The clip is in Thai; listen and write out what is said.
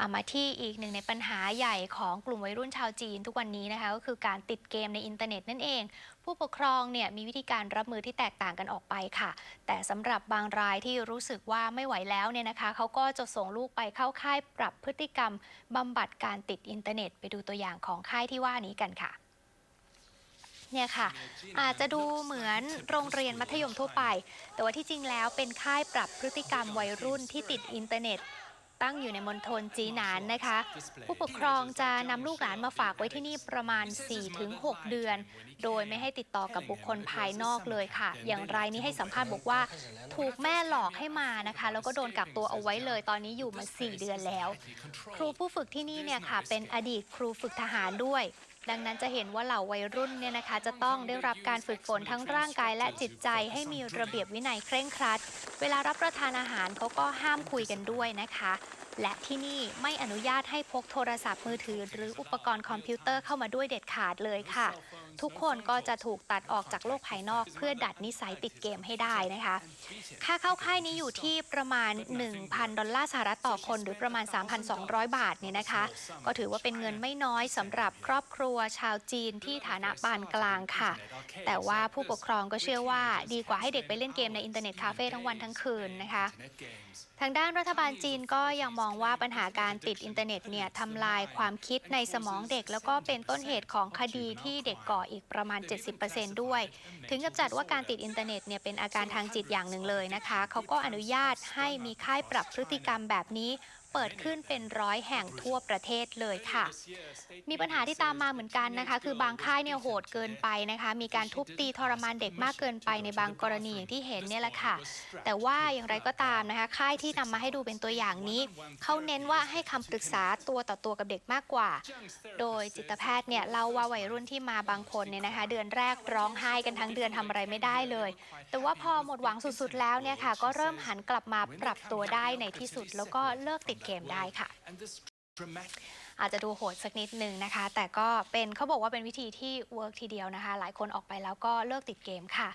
เอามาที่อีกหนึ่งในปัญหาใหญ่ของกลุ่มวัยรุ่นชาวจีนทุกวันนี้นะคะก็คือการติดเกมในอินเทอร์เน็ตนั่นเอง ผู้ปกครองเนี่ยมีวิธีการรับมือที่แตกต่างกันออกไปค่ะ แต่สำหรับบางรายที่รู้สึกว่าไม่ไหวแล้วเนี่ยนะคะเขาก็จะส่งลูกไปเข้าค่ายปรับพฤติกรรมบำบัดการติดอินเทอร์เน็ต ไปดูตัวอย่างของค่ายที่ว่านี้กันค่ะเนี่ยค่ะอาจจะดูเหมือนโรงเรียนมัธยมทั่วไป แต่ว่าที่จริงแล้วเป็นค่ายปรับพฤติกรรมวัยรุ่นที่ติดอินเทอร์เน็ต ตั้งอยู่ในมณฑลจีหนานนะคะ ผู้ปกครองจะนำลูกหลานมาฝากไว้ที่นี่ประมาณ 4-6 เดือน โดยไม่ให้ติดต่อกับบุคคลภายนอกเลยค่ะ อย่างรายนี้ให้สัมภาษณ์บอกว่า ถูกแม่หลอกให้มานะคะ แล้วก็โดนกักตัวเอาไว้เลย ตอนนี้อยู่มา 4 เดือนแล้ว ครูผู้ฝึกที่นี่เนี่ยค่ะ เป็นอดีตครูฝึกทหารด้วย ดังนั้นจะเห็นว่าเหล่าวัยรุ่นเนี่ยนะคะ จะต้องได้รับการฝึกฝนทั้งร่างกายและจิตใจให้มีระเบียบวินัยเคร่งครัด เวลารับประทานอาหารเขาก็ห้ามคุยกันด้วยนะคะและที่นี่ไม่อนุญาตให้พกโทรศัพท์มือถือ หรืออุปกรณ์คอมพิวเตอร์เข้ามาด้วยเด็ดขาดเลยค่ะ ทุกคนก็จะถูกตัดออกจากโลกภายนอก เพื่อดัดนิสัยติดเกมให้ได้นะคะ ค่าเข้าค่ายนี้อยู่ที่ประมาณ 1,000 ดอลลาร์สหรัฐต่อคน หรือประมาณ 3,200 บาทเนี่ยนะคะ ก็ถือว่าเป็นเงินไม่น้อยสำหรับครอบครัวชาวจีนที่ฐานะปานกลางค่ะ แต่ว่าผู้ปกครองก็เชื่อว่าดีกว่าให้เด็กไปเล่นเกมในอินเทอร์เน็ตคาเฟ่ทั้งวันทั้งคืนนะคะ ทางด้านรัฐบาลจีนก็ยังมองว่าปัญหาการติดอินเทอร์เน็ตเนี่ยทำลายความคิดในสมองเด็ก แล้วก็เป็นต้นเหตุของคดีที่เด็กก่ออีกประมาณ 70%ด้วย ถึงกับจัดว่าการติดอินเทอร์เน็ตเนี่ยเป็นอาการทางจิตอย่างหนึ่งเลยนะคะ เขาก็อนุญาตให้มีค่ายปรับพฤติกรรมแบบนี้ เปิดขึ้นเป็นร้อยแห่งทั่วประเทศเลยค่ะ มีปัญหาที่ตามมาเหมือนกันนะคะ คือบางค่ายเนี่ยโหดเกินไปนะคะ มีการทุบตีทรมานเด็กมากเกินไปในบางกรณีอย่างที่เห็นเนี่ยแหละค่ะ แต่ว่าอย่างไรก็ตามนะคะ ค่ายที่นำมาให้ดูเป็นตัวอย่างนี้ เขาเน้นว่าให้คำปรึกษาตัวต่อตัวกับเด็กมากกว่า โดยจิตแพทย์เนี่ยเล่าว่าวัยรุ่นที่มาบางคนเนี่ยนะคะ เดือนแรกร้องไห้กันทั้งเดือนทำอะไรไม่ได้เลย แต่ว่าพอหมดหวังสุดๆแล้วเนี่ยค่ะ ก็เริ่มหันกลับมาปรับตัวได้ในที่สุด แล้วก็เลิกติดเกมได้ค่ะ อาจจะดูโหดสักนิดหนึ่งนะคะ แต่ก็เป็นเขาบอกว่าเป็นวิธีที่เวิร์กทีเดียวนะคะ หลายคนออกไปแล้วก็เลิกติดเกมค่ะ